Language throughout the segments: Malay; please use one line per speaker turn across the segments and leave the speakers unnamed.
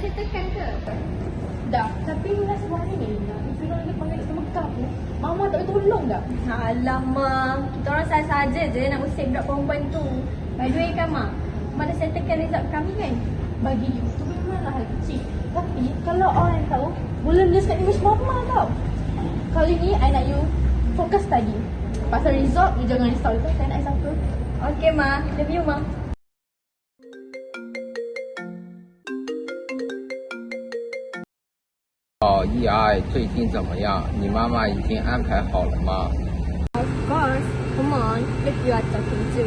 settlekan ke?
Dah, tapi last one ni nak Ifrina lagi panggil Dr. Mekah tu. Mama tak boleh tolong tak?
Alamak, kita orang saja-saja je nak usik budak perempuan tu. By the way kan, Mak? Mak dah settlekan result kami kan?
Bagi you tu memanglah hal kecil. Tapi kalau orang tahu, boleh kat image mama tau. Kali ni, I nak you fokus study. Pasal result, you jangan risau tu. Saya nak satu.
Okay, Ma. Love you, Ma.
好，易爱最近怎么样？你妈妈已经安排好了吗？
Of course. Come on. Look you are talking to.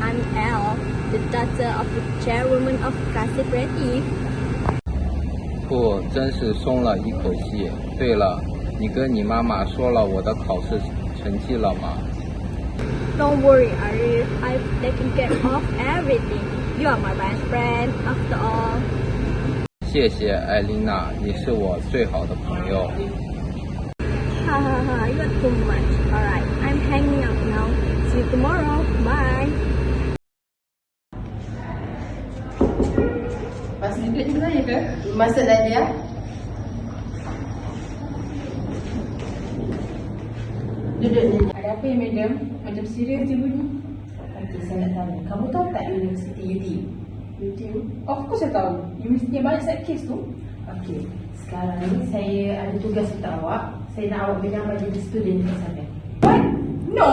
I'm Elle, the daughter of the chairwoman of Creative.
不，真是松了一口气。对了，你跟你妈妈说了我的考试成绩了吗？
Don't worry, Arif. I've taken care of everything. You are my best friend, after all.
谢谢艾琳娜，你是我最好的朋友。
Ha ha ha, you are too much. Alright, I'm hanging out now. See you tomorrow. Bye.
Masih duduk ke? Duduk. Ada apa ya, madam? Macam serius je bunyi. Okey, saya nak tanya. Kamu tahu tak Universiti UT? UT? Of course saya tahu. Universiti yang banyak side case tu. Okey. Sekarang ni saya ada tugas untuk awak. Saya nak awak pegang baju di student di sana. What? No.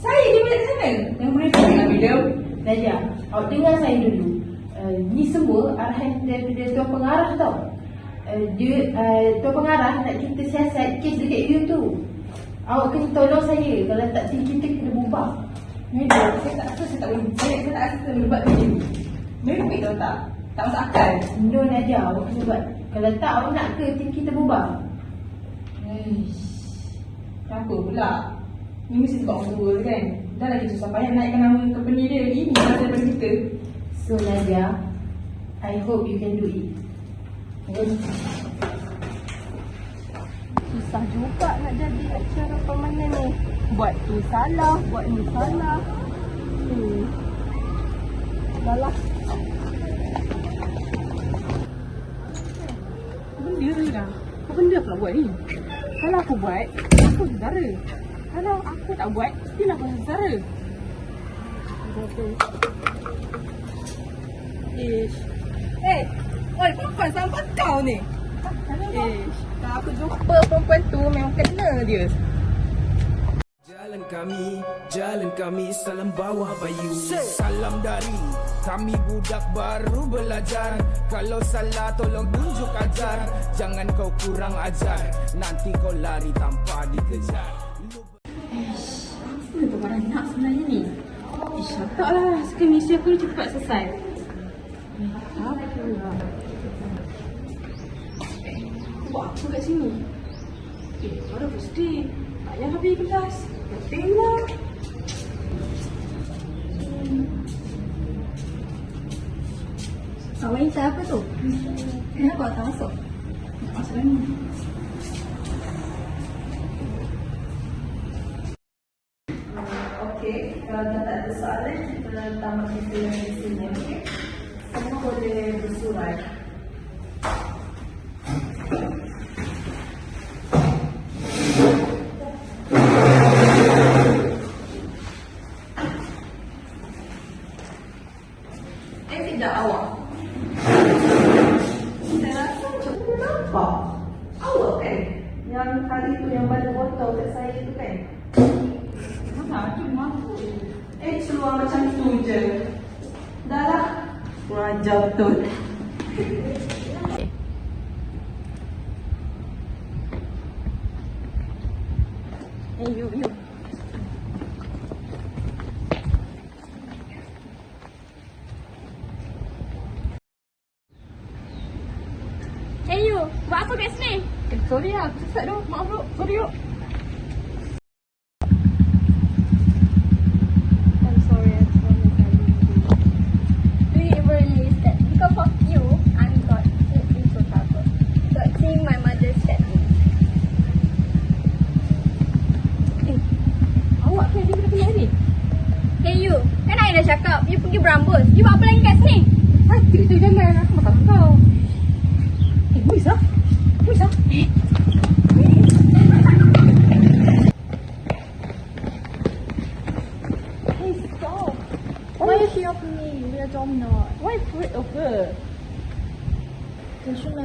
Saya je balik sana. Yang boleh lah, madam. Nadia, awak dengar saya dulu. Uh, ni semua arahan daripada tuan pengarah tau. Uh, dia, uh, tuan pengarah nak kita siasat kes dekat you tu. Awak kena tolong saya. Kalau tak tim kita kena bubar. Madam, saya tak rasa saya tak boleh. Saya, saya tak rasa saya boleh buat macam ni. Madam, tahu tak? Tak masuk akal. No, Nadia. Awak kena buat. Kalau tak, awak nak ke tim kita bubar? Eish. Kenapa pula? Ni mesti sebab orang tua kan? Dah lagi susah payah naikkan nama company dia. Ini masa daripada kita. So Nadia, I hope you can do it.
Susah juga nak jadi acara permanen ni. Buat tu salah, buat ni salah. Hmm. Dah lah.
Benda ni dah. Apa benda pula buat ni? Kalau aku buat, aku saudara. Kalau aku tak buat, still aku saudara. Ish. Eh, oi, perempuan sampai kau ni. Ish, kalau aku jumpa perempuan tu memang kena dia.
Jalan kami, jalan kami, salam bawah bayu Salam dari kami budak baru belajar Kalau salah tolong tunjuk ajar Jangan kau kurang ajar Nanti kau lari tanpa dikejar
Apa tu barang nak sebenarnya ni? Ish, taklah. Sekarang misi aku ni cepat selesai. Apa? Aku buat apa kat sini? Eh, baru first day. Tak payah habis kelas. Penting lah.
Awak ni tu? Kenapa tak masuk?
Masuk ni. Okey, kalau tak ada soalan, kita tamat kita yang di sini? Semua boleh bersurat. Eh, tidak awak. Saya rasa macam aku nampak. Awak kan? Yang kali tu yang balik botol kat saya tu kan? Mana cuma aku. Eh, keluar macam tu je. Dah lah. Ajar betul.
Eh, you, you. Eh, you. Buat apa kat sini?
Eh, sorry lah. Aku sesat tu. Maaf tu. Sorry yuk.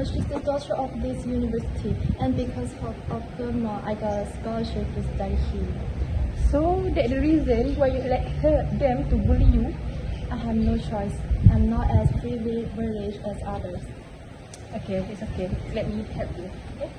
She's the daughter of this university, and because of, of her I got a scholarship to study here.
So that the reason why you let her them to bully you?
I have no choice. I'm not as privileged as others.
Okay, it's okay. Let me help you. Okay?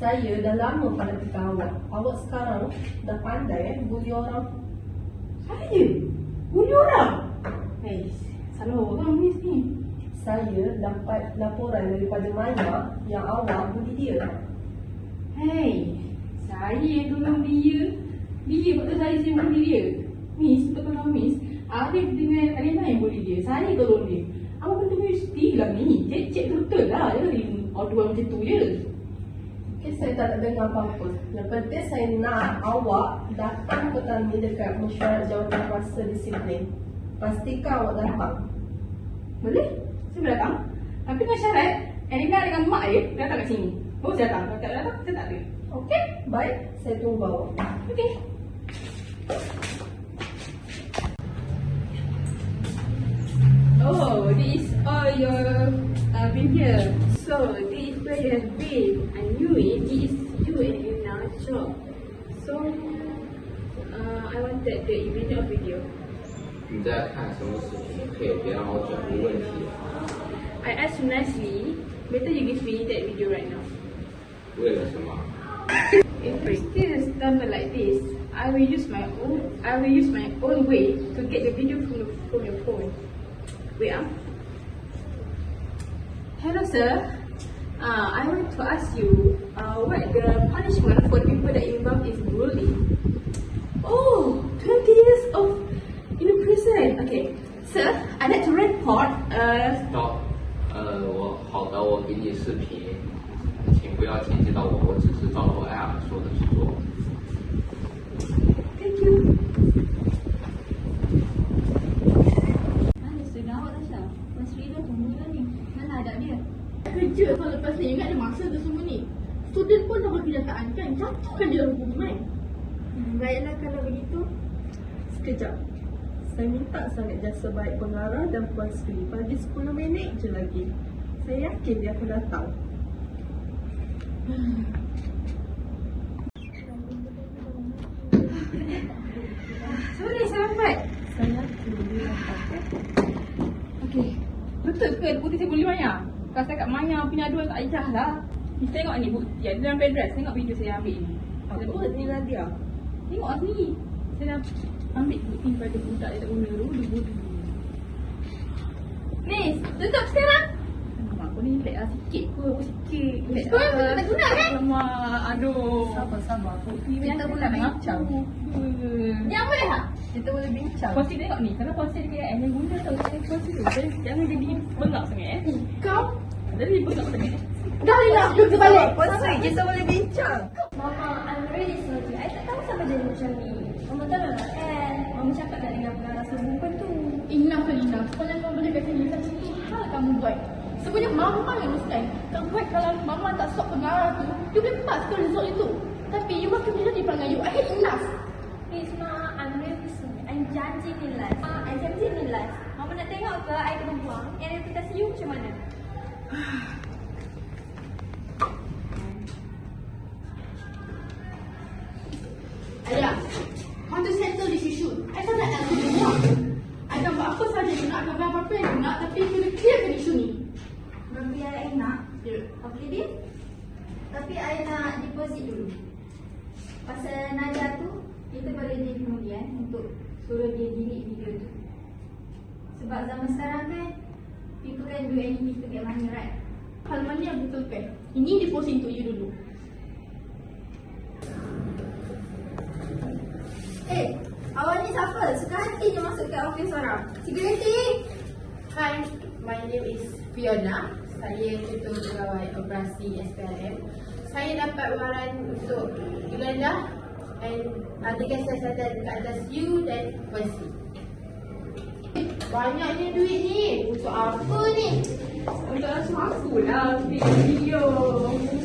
Saya dah lama pada dekat awak. Awak sekarang dah pandai eh bully orang.
Saya? Bully orang? Hei, salah orang ni ni.
Saya dapat laporan daripada Maya yang awak bully dia.
Hei, saya tolong dia. Dia betul saya bully dia. Miss, betul tolong Miss. Arif dengan Alina yang bully dia. Saya tolong dia. Awak betul mesti lah ni. Cek-cek betul lah. Dia orang macam tu je.
Okay, saya tak nak dengar apa-apa. Yang penting saya nak awak datang ke kami dekat mesyuarat jawatan kuasa disiplin. Pastikan awak datang.
Boleh? Saya boleh datang. Tapi dengan syarat Alina dengan mak dia datang kat sini. Baru saya datang. Kalau tak datang, saya tak ada.
Okey, baik. Saya tunggu awak.
Okay. Oh, this is all your uh, been here. So, this is where you have been. I knew it. This is you and Yuna's job. So, uh, I wanted the original video.
你在看什么视频？可以别让我转入问题。
I asked you nicely. Better you give me that video right now.
为了什么？
If we still stumble like this, I will use my own I will use my own way to get the video from, the, from your phone. Wait ah. Hello sir. Uh, I want to ask you uh, what the punishment for the people that involved is bullying. Oh, 20 years of in prison. Okay. Sir, I'd like to report uh
到，呃，我好的，我给你视频，请不要牵系到我，我只是照着我艾
Kerja kalau lepas ni ingat ada masa tu semua ni student pun dapat kenyataan kan jatuhkan dia dalam hukuman
Hmm, Baiklah kalau begitu.
Sekejap. Saya minta sangat jasa baik pengarah dan Puan Sri. Pagi 10 minit je lagi. Saya yakin dia akan datang.
Sorry, saya lambat.
Saya yakin dia datang. eh.
Okey. Betul ke putih saya boleh Maya? Kalau saya kat Maya punya aduan tak Aijah lah. Ni tengok ni bukti ada dalam pedres. Tengok video saya ambil ni.
Apa ni Nadia?
Tengok lah sini. Saya dah ambil bukti pada budak yang tak guna. Dia bodoh.
Miss, tutup sekarang.
Alamak, aku ni lag lah sikit ke. Aku sikit. Lag
Kau yang
lah.
tak guna kan?
Alamak, aduh.
Sabar-sabar. Kita
yang
boleh bincang.
Yang boleh tak?
Kita boleh bincang.
Konsil tengok ni. Kalau konsil dia yang guna tau. Saya konsil tu. Jadi jangan jadi bengak sangat eh.
kau
Jadi bengak sangat.
dah lah kita balik
Puan Sri, kita boleh bincang.
Mama, I'm really sorry. I tak tahu sampai jadi macam ni. Mama tahu lah kan. Mama cakap tak dengan pengarah sebungkun tu.
enough Alina sepanjang kau boleh kat sini satu hal kamu buat sebenarnya mama yang uruskan kau buat kalau mama tak stop pengarah tu you boleh pass ke result itu tapi you makin bila di perangai you I had enough
Please, Ma, I'm really sorry. Janji ni last. Ma, I janji ni last. Mama nak tengok ke kena buang? Yang reputasi you macam mana? jadi kemudian untuk suruh dia delete video tu. Sebab zaman sekarang kan, people can do anything to get money, right?
hal mana yang betul kan ini deposit untuk you dulu
okey suara. Security.
Hi, my name is Fiona. Saya ketua pegawai operasi SPLM. Saya dapat waran untuk Yolanda and artikel siasatan dekat atas you dan Percy. Banyaknya duit ni. Untuk apa ni?
Untuk langsung aku lah video.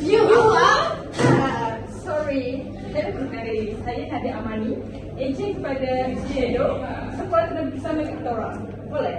You awak?
Ah, sorry. Saya perkenalkan saya Nadia Amani, ejen kepada Shadow. Sekolah kena bersama kita orang. Boleh?